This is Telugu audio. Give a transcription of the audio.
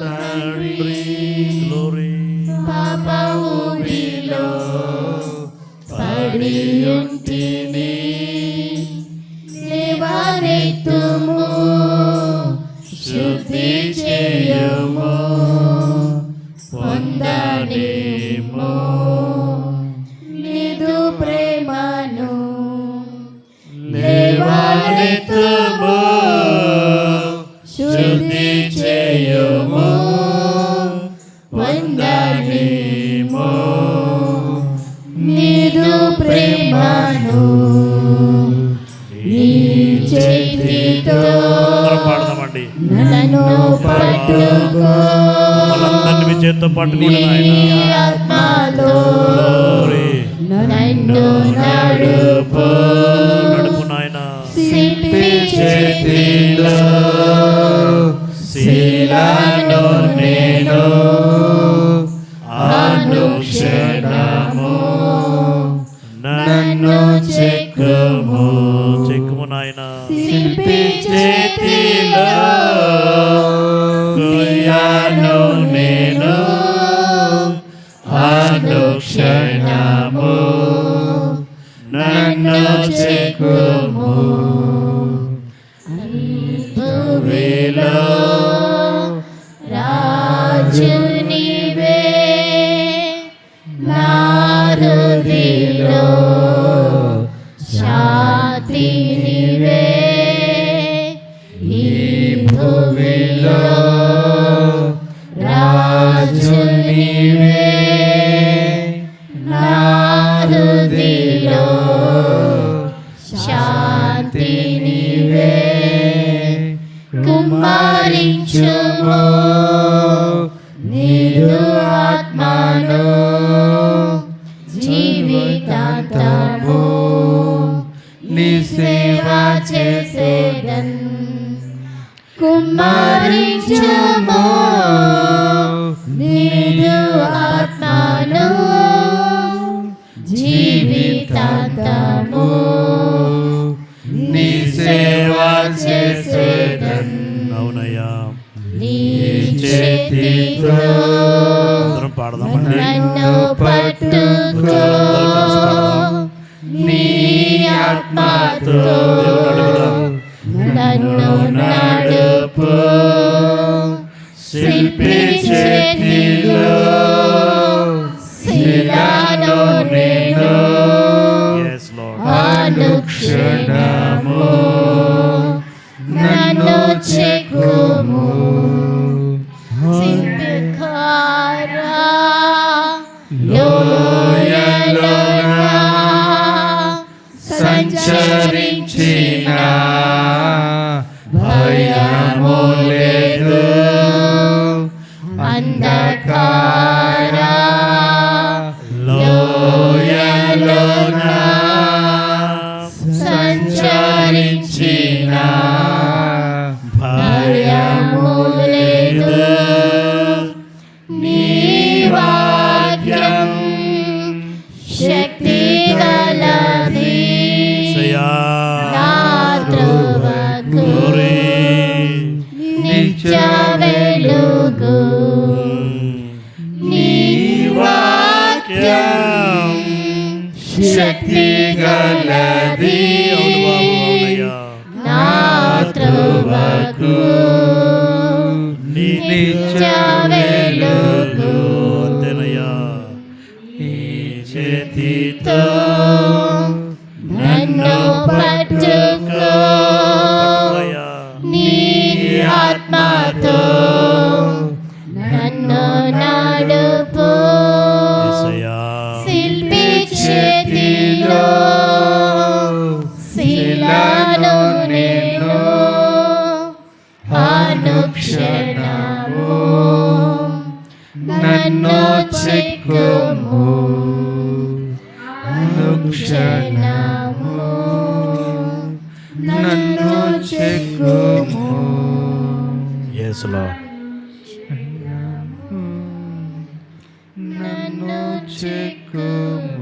తండ్రి గ్లోరీ పాప ఊరిలో పడియుంటిని లేవనెత్తుము శుద్ధి చేయము పొందడేమో నిదు ప్రేమను లేవనెత్తుము నీదు ప్రేమను నీ చేతితో అందరం పాడదామండి. నన్ను పట్టుకో. మనందరినీ మీ చేత్తో పట్టుకోండి నీ నాయన. ఆత్మలో గ్లోరీ నన్ను నడుపు. నడుపు నాయన. శిల్పి చేతిలో. శీలను నేను అనుక్షణము. నన్ను చెక్కుము భూమిలో రాజు నీవే కుమారించుము నీరు ఆత్మను. జీవితాంతము. నీ సేవ చేసేదన్. కుమారించుము నీరు ఆత్మను. జీవితాంతము. చేతితో పాడదామండి నన్ను పట్టుకో నీ ఆత్మతో నన్ను నడుపు శిల్పి చేతిలో శిలను నేను అనుక్షణము నన్ను చెక్కుము సంచరించిన భయము లేదు అంధకార లోయలోన సంచరించిన వాక్యం శక్తి గలది అవును బాబు నిత్య వెలుగు అంతేనయ్యా నీ చేతితో నన్ను పట్టుకో నీ ఆత్మతో నన్ను నాడు ಶರಣಮೋ నన్ను చెక్కుము యేసులో నన్ను చెక్కుము